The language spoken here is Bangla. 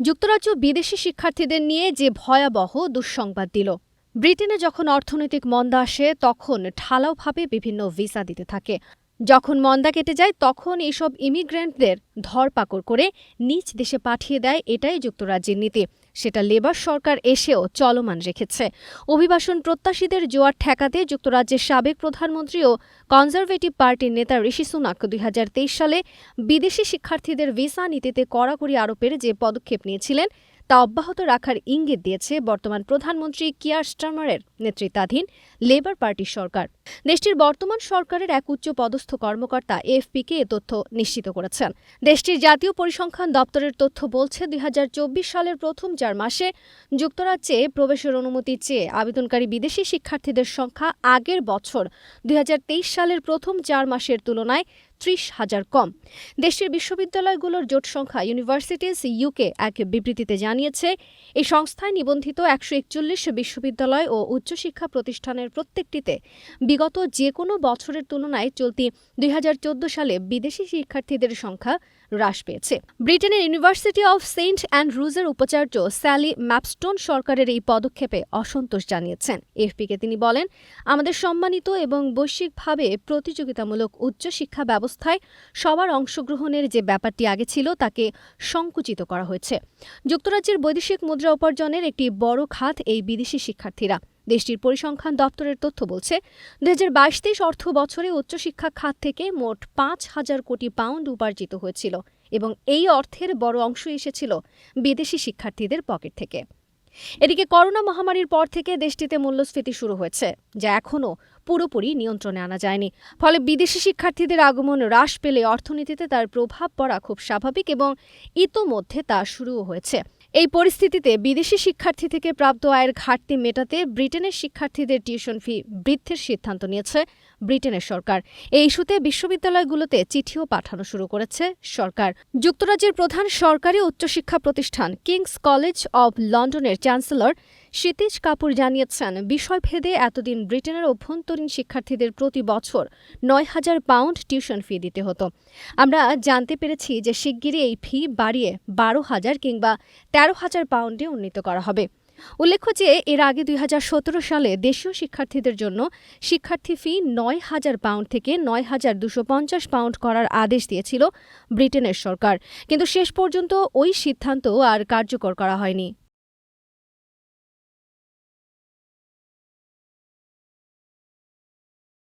যুক্তরাজ্য বিদেশি শিক্ষার্থীদের নিয়ে যে ভয়াবহ দুঃসংবাদ দিল। ব্রিটেনে যখন অর্থনৈতিক মন্দা আসে, তখন ঢালাওভাবে বিভিন্ন ভিসা দিতে থাকে। যখন মন্দা কেটে যায়, তখন এইসব ইমিগ্রেন্টদের ধরপাকড় করে নিজ দেশে পাঠিয়ে দেয় এটাই যুক্তরাজ্যের নীতি। সেটা লেবার সরকার এসেও চলমান রেখেছে। অভিবাসন প্রত্যাশীদের জোয়ার ঠেকাতে যুক্তরাজ্যের সাবেক প্রধানমন্ত্রী ও কনজারভেটিভ পার্টির নেতা ঋষি সুনাক দুই হাজার তেইশ সালে বিদেশি শিক্ষার্থীদের ভিসা নীতিতে কড়াকড়ি আরোপের যে পদক্ষেপ নিয়েছিলেন তা অব্যাহত রাখার ইঙ্গিত দিয়েছে বর্তমান প্রধানমন্ত্রী কিয়ার স্টার্মারের নেতৃত্বাধীন লেবার পার্টির সরকার। দেশটির বর্তমান সরকারের এক উচ্চ পদস্থ কর্মকর্তা এএফপিকে এ তথ্য নিশ্চিত করেছেন। দেশটির জাতীয় পরিসংখ্যান দপ্তরের তথ্য বলছে, দুই হাজার চব্বিশ সালের প্রথম চার মাসে যুক্তরাজ্যে প্রবেশের অনুমতি চেয়ে আবেদনকারী বিদেশি শিক্ষার্থীদের সংখ্যা আগের বছর, দুই হাজার তেইশ সালের প্রথম চার মাসের তুলনায় ত্রিশ হাজার কম। দেশের বিশ্ববিদ্যালয়গুলোর জোট সংখ্যা ইউনিভার্সিটিজ ইউকে এক বিবৃতিতে জানিয়েছে, এই সংস্থায় নিবন্ধিত একশো একচল্লিশ বিশ্ববিদ্যালয় ও উচ্চশিক্ষা প্রতিষ্ঠানের প্রত্যেকটিতে বিগত যে কোনো বছরের তুলনায় চলতি দুই হাজার চোদ্দ সালে বিদেশি শিক্ষার্থীদের সংখ্যা হ্রাস পেয়েছে। ব্রিটেনের ইউনিভার্সিটি অফ সেন্ট অ্যান্ড রুজের উপাচার্য স্যালি ম্যাপস্টোন সরকারের এই পদক্ষেপে অসন্তোষ জানিয়েছেন। এফপিকে তিনি বলেন, আমাদের সম্মানিত এবং বৈশ্বিকভাবে প্রতিযোগিতামূলক উচ্চশিক্ষা ব্যবস্থায় সবার অংশগ্রহণের যে ব্যাপারটি আগে ছিল তাকে সংকুচিত করা হয়েছে। যুক্তরাজ্যের বৈদেশিক মুদ্রা উপার্জনের একটি বড় খাত এই বিদেশি শিক্ষার্থীরা। দেশটির পরিসংখ্যান দপ্তরের তথ্য বলছে দু হাজার বাইশ তেইশ অর্থ বছরে উচ্চশিক্ষা খাত থেকে মোট পাঁচ হাজার কোটি পাউন্ড উপার্জিত হয়েছিল এবং এই অর্থের বড় অংশ এসেছিল বিদেশি শিক্ষার্থীদের পকেট থেকে। এদিকে করোনা মহামারীর পর থেকে দেশটিতে মূল্যস্ফীতি শুরু হয়েছে, যা এখনও পুরোপুরি নিয়ন্ত্রণে আনা যায়নি। ফলে বিদেশি শিক্ষার্থীদের আগমন হ্রাস পেলে অর্থনীতিতে তার প্রভাব পড়া খুব স্বাভাবিক এবং ইতোমধ্যে তা শুরুও হয়েছে। এই পরিস্থিতিতে বিদেশি শিক্ষার্থী থেকে প্রাপ্ত আয়ের ঘাটতি মেটাতে ব্রিটেনের শিক্ষার্থীদের টিউশন ফি বৃদ্ধির সিদ্ধান্ত নিয়েছে ব্রিটেনের সরকার। এই ইস্যুতে বিশ্ববিদ্যালয়গুলোতে চিঠিও পাঠানো শুরু করেছে সরকার। যুক্তরাজ্যের প্রধান সরকারি উচ্চশিক্ষা প্রতিষ্ঠান কিংস কলেজ অব লন্ডনের চ্যান্সেলর ক্ষিতিজ কাপুর জানিয়েছেন, বিষয়ভেদে এতদিন ব্রিটেনের অভ্যন্তরীণ শিক্ষার্থীদের প্রতি বছর নয় হাজার পাউন্ড টিউশন ফি দিতে হতো। আমরা জানতে পেরেছি যে শিগগিরই এই ফি বাড়িয়ে বারো হাজার কিংবা তেরো হাজার পাউন্ডে উন্নীত করা হবে। উল্লেখ্য যে, এর আগে দুই হাজার সতেরো সালে দেশীয় শিক্ষার্থীদের জন্য শিক্ষার্থী ফি নয় হাজার পাউন্ড থেকে নয় হাজার দুশো পঞ্চাশ পাউন্ড করার আদেশ দিয়েছিল ব্রিটেনের সরকার। কিন্তু শেষ পর্যন্ত ওই সিদ্ধান্ত আর কার্যকর করা হয়নি।